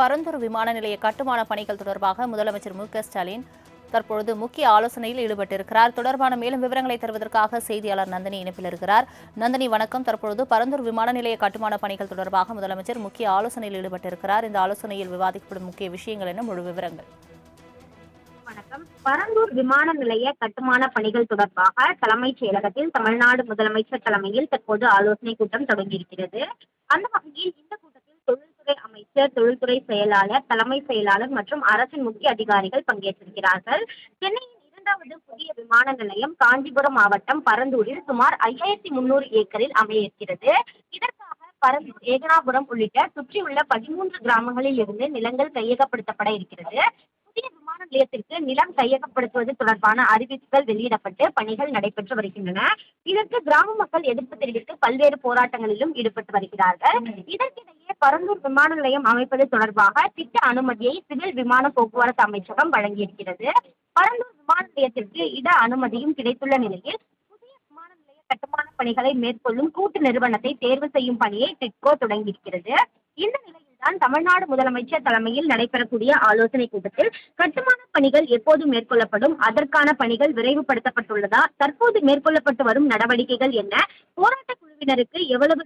பரந்தூர் விமான நிலைய கட்டுமான பணிகள் தொடர்பாக முதலமைச்சர் மு ஸ்டாலின் தற்பொழுது முக்கிய ஆலோசனையில் ஈடுபட்டிருக்கிறார். தொடர்பான மேலும் விவரங்களை தருவதற்காக செய்தியாளர் நந்தினி இணைப்பில் இருக்கிறார். நந்தினி வணக்கம். தற்பொழுது பரந்தூர் விமான நிலைய கட்டுமான பணிகள் தொடர்பாக முதலமைச்சர் முக்கிய ஆலோசனையில் ஈடுபட்டிருக்கிறார். இந்த ஆலோசனையில் விவாதிக்கப்படும் முக்கிய விஷயங்கள் என்ன? முழு விவரங்கள். வணக்கம். பரந்தூர் விமான நிலைய கட்டுமான பணிகள் தொடர்பாக தலைமைச் செயலகத்தில் தமிழ்நாடு முதலமைச்சர் தலைமையில் தற்போது ஆலோசனை கூட்டம் தொடங்கியிருக்கிறது. அந்த வகையில் இந்த கூட்டத்தில் தொழில்துறை அமைச்சர் தொழில்துறை செயலாளர் தலைமை செயலாளர் மற்றும் அரசின் முக்கிய அதிகாரிகள் பங்கேற்றிருக்கிறார்கள். சென்னையின் இரண்டாவது புதிய விமான நிலையம் காஞ்சிபுரம் மாவட்டம் பரந்தூரில் சுமார் ஐயாயிரத்தி முன்னூறு ஏக்கரில் அமைய இருக்கிறது இதற்காக பரந்தூர் ஏகனாபுரம் உள்ளிட்ட சுற்றியுள்ள பதிமூன்று கிராமங்களில் இருந்து நிலங்கள் கையகப்படுத்தப்பட இருக்கிறது. நிலையத்திற்கு நிலம் கையகப்படுத்துவது தொடர்பான அறிவிப்புகள் வெளியிடப்பட்டு பணிகள் நடைபெற்று வருகின்றன. இதற்கு கிராம மக்கள் எதிர்ப்பு தெரிவித்து பல்வேறு போராட்டங்களிலும் ஈடுபட்டு வருகிறார்கள். இதற்கிடையே பரந்தூர் விமான நிலையம் அமைப்பது தொடர்பாக திட்ட அனுமதியை சிவில் விமான போக்குவரத்து அமைச்சகம் வழங்கியிருக்கிறது. பரந்தூர் விமான நிலையத்திற்கு இட அனுமதியும் கிடைத்துள்ள நிலையில் புதிய விமான நிலைய கட்டுமான பணிகளை மேற்கொள்ளும் கூட்டு நிறுவனத்தை தேர்வு செய்யும் பணியை டிட்கோ தொடங்கியிருக்கிறது. இந்த தான் தமிழ்நாடு முதலமைச்சர் தலைமையில் நடைபெறக்கூடிய ஆலோசனை கூட்டத்தில் கட்டுமான பணிகள் எப்போது மேற்கொள்ளப்படும். அதற்கான பணிகள் விரைவுபடுத்தப்பட்டுள்ளதா? தற்போது மேற்கொள்ளப்பட்டு வரும் நடவடிக்கைகள் என்ன? போராட்ட குழுவினருக்கு எவ்வளவு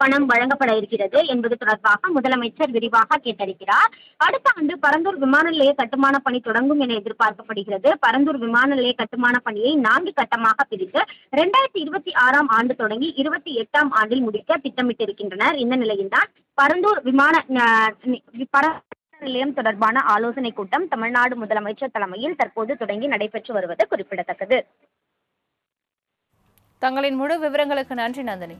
பணம் வழங்கப்பட இருக்கிறது என்பது தொடர்பாக முதலமைச்சர் விரிவாக கேட்டறிகிறார். அடுத்த ஆண்டு பரந்தூர் விமான நிலைய கட்டுமான பணி தொடங்கும் என எதிர்பார்க்கப்படுகிறது. பரந்தூர் விமான நிலைய கட்டுமான பணியை நான்கு கட்டமாக பிரித்து இரண்டாயிரத்தி இருபத்தி ஆறாம் ஆண்டு தொடங்கி இருபத்தி எட்டாம் ஆண்டில் முடிக்க திட்டமிட்டிருக்கின்றனர். இந்த நிலையில்தான் பரந்தூர் விமான பரந்தூர் நிலையம் தொடர்பான ஆலோசனை கூட்டம் தமிழ்நாடு முதலமைச்சர் தலைமையில் தற்போது தொடங்கி நடைபெற்று வருவது குறிப்பிடத்தக்கது. தங்களின் முழு விவரங்களுக்கு நன்றி நந்தினி.